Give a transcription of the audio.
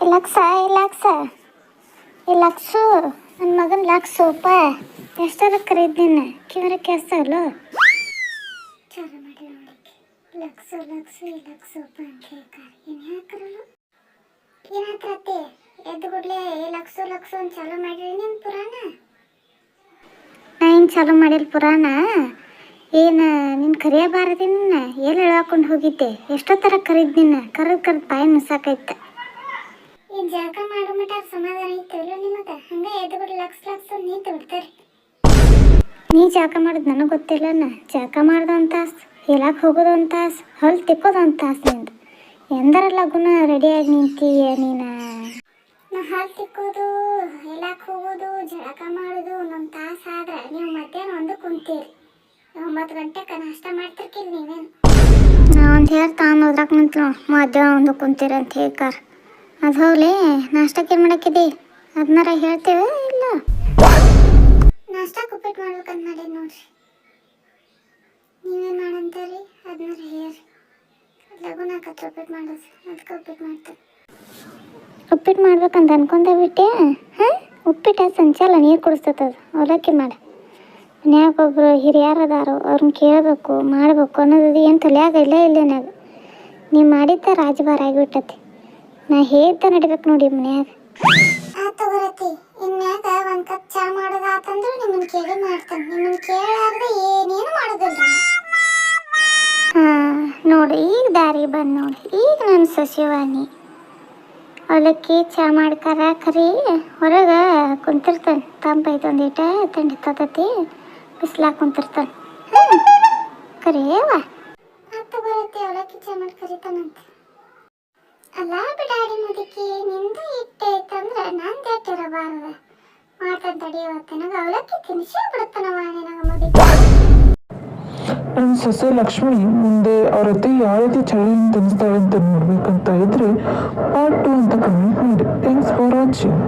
ಲಕ್ಷ ಈ ಲಕ್ಷ ಈ ಲಕ್ಷು. ನನ್ನ ಮಗನ ಲಕ್ಷಪ್ಪ ಎಷ್ಟಾರ ಕರೀದ್ದೀನಿ ಕಿವರ ಕೇಳಿಸ್ತಲ್ಲ ಚಾಲು ಮಾಡಿ ಲಕ್ಷ ಲಕ್ಷ ಲಕ್ಷ ಲಕ್ಷ ಚಾಲು ಮಾಡಿರಿ ಪುರಾಣ? ನಾ ಏನು ಚಾಲು ಮಾಡಿಲ್ಲ ಪುರಾಣ. ಏನು ನಿನ್ನ ಕರಿಯಬಾರದಿ ನಿನ್ನ? ಎಲ್ಲಿ ಎಳ್ಕೊಂಡು ಹೋಗಿದ್ದೆ? ಎಷ್ಟೋ ತರ ಕರೀದಿನ ಕರೆದು ಕರೆದು ಬಾಯಿ ಮುಸಾಕೈತೆ ಈ ಜಳಕ ಮಾಡೋ ಮಟ ಸಮಾಧಾನ ಇತ್ತಲ್ಲ ನಿಮಗೆ ಹಂಗೆ ಎದ್ದು ಬಿಡಿ, ಲಕ್ಷ ಲಕ್ಷ ನಿಂತು ಬಿಡ್ತಾರೆ ನೀ ಜಳಕ ಮಾಡೋದು ನನಗೆ ಗೊತ್ತಿಲ್ಲನ ಜಳಕ ಮಾಡೋದು ಅಂತ ಹೇಳಕ್ಕೆ ಹೋಗೋದು ಅಂತ ಹೊಲ್ ತಿಕ್ಕೋದು ಅಂತ ನಿಂದು. ಎಂದರ ಲಗುನ ರೆಡಿಯಾಗಿ ನಿಂತೀಯ ನೀನ? ನಾ ಹಾಲು ತಿಕ್ಕೋದು ಹೇಳಕ್ಕೆ ಹೋಗೋದು, ಜಳಕ ಮಾಡೋದು ನಮ್ಮ ತಾಸು ಆದ್ರೆ ನೀವು ಮಧ್ಯಾಹ್ನ ಒಂದು ಕುಂತೀರಿ. ಒಂಬತ್ತು ಗಂಟೆಗೆ ನಾಷ್ಟ ಮಾಡ್ತಿರ್ಕಿಲ್ಲ ನೀವೇನು? ನಾ ಒಂದು ಹೇಳಿ ತಾನು ನಿಂತು ಮಧ್ಯಾಹ್ನ ಒಂದು ಕುಂತೀರಿ ಅಂತ ಹೇಳ್ಕಾರ. ಅದು ಹೌಲೇ ನಾಷ್ಟಕ್ಕೆ ಏನು ಮಾಡಕ್ಕಿದೆ? ಅದನ್ನಾರ ಹೇಳ್ತೇವೆ, ಇಲ್ಲ? ನಾಷ್ಟಕ್ಕೆ ಉಪ್ಪಿಟ್ಟು ಮಾಡ್ಬೇಕಂತ ಮಾಡಿ ನೋಡ್ರಿ. ನೀವೇನು ಮಾಡಂತೀರಿ? ಅದನ್ನಾರ ಹೇಳ್ರಿ. ಲಗುನ ಕತ್ರ ಉಪ್ಪಿಟ್ಟು ಮಾಡೋದು. ಅದಕ್ಕೆ ಉಪ್ಪಿಟ್ಟು ಮಾಡ್ತಾರೆ ಉಪ್ಪಿಟ್ಟು ಮಾಡ್ಬೇಕಂತ ಅನ್ಕೊಂಡ ಬಿಟ್ಟೆ. ಹಾಂ? ಉಪ್ಪಿಟ್ಟು ಸಂಚಾಲ ನೀರು ಕುಡಿಸ್ತದ ಅವಲಕ್ಕಿ ಮಾಡ. ಮನ್ಯಾಗ ಒಬ್ರು ಹಿರಿಯರು ಅದಾರು ಅವ್ರನ್ನ ಕೇಳಬೇಕು, ಮಾಡಬೇಕು ಅನ್ನೋದು ಏನು ತಲೆಯಾಗ ಇಲ್ಲ ಇಲ್ಲೇನಾಗ ನೀವು ಮಾಡಿದ್ದ ರಾಜಭಾರ ಆಗಿಬಿಟ್ಟತಿ. ನಾ ಹೇಳ್ತ ನಡಿಬೇಕು ನೋಡಿ ಮನ್ಯಾಗ. ತಗೋರತಿ ಇನ್ಯಾಗ ಒಂದು ಕಪ್ ಚಾ ಮಾಡೋದಾತಂದ್ರೆ ನಿಮ್ಮನ್ನ ಕೇಳಿ ಮಾಡ್ತೇನೆ. ನಿಮ್ಮನ್ನ ಕೇಳಾರ್ದೆ ಏನೇನು ಮಾಡೋದಿಲ್ಲ. ಹಾ ನೋಡಿ ಈಗ ದಾರಿ ಬಂದ್ ನೋಡಿ. ಈಗ ನನ್ನ ಸಸಿವಾನಿ ಅವಲಕ್ಕಿ ಚಾ ಮಾಡ್ಕಾರ ಕರಿ ಹೊರಗೆ ಕುಂತಿರ್ತಾನೆ. ತಂಪೈತೆ ಒಂದೀಟ ತಂಡಿ ತತತಿ ಬಿಸ್ಲಾಗ ಕುಂತಿರ್ತಾನೆ. ಕರಿಯವ ಆ ಅವಲಕ್ಕಿ ಚಾ ಮಾಡಿ ಕರಿತಾನಂತ. ಅಲ್ಲ ಬಿಡಾಡಿ ಮುದುಕಿ, ನಿಂದ ಇಟ್ಟೆ ಐತಂದ್ರೆ ನಂದು ಇಟ್ಟಿರಬಾರ್ದ ಮಾಡ್ತಾನೆ ತಡಿಯವತ್ತೆ ನನಗೆ ಅವಲಕ್ಕಿ ತಿನ್ಸೇ ಬಿಡುತ್ತಾನವ ನಿನಗೆ ಮುದುಕಿ. ನನ್ನ ಸೊಸೆ ಲಕ್ಷ್ಮಿ ಮುಂದೆ ಅವ್ರ ಅತ್ತೆ ಯಾವ ರೀತಿ ಚಳಿಯನ್ನು ತಿನ್ನಿಸ್ತಾಳೆ ಅಂತ ನೋಡ್ಬೇಕಂತ ಇದ್ರೆ ಪಾರ್ಟ್ ಟು ಅಂತ ಕಮೆಂಟ್ ಮಾಡಿ. Thanks for watching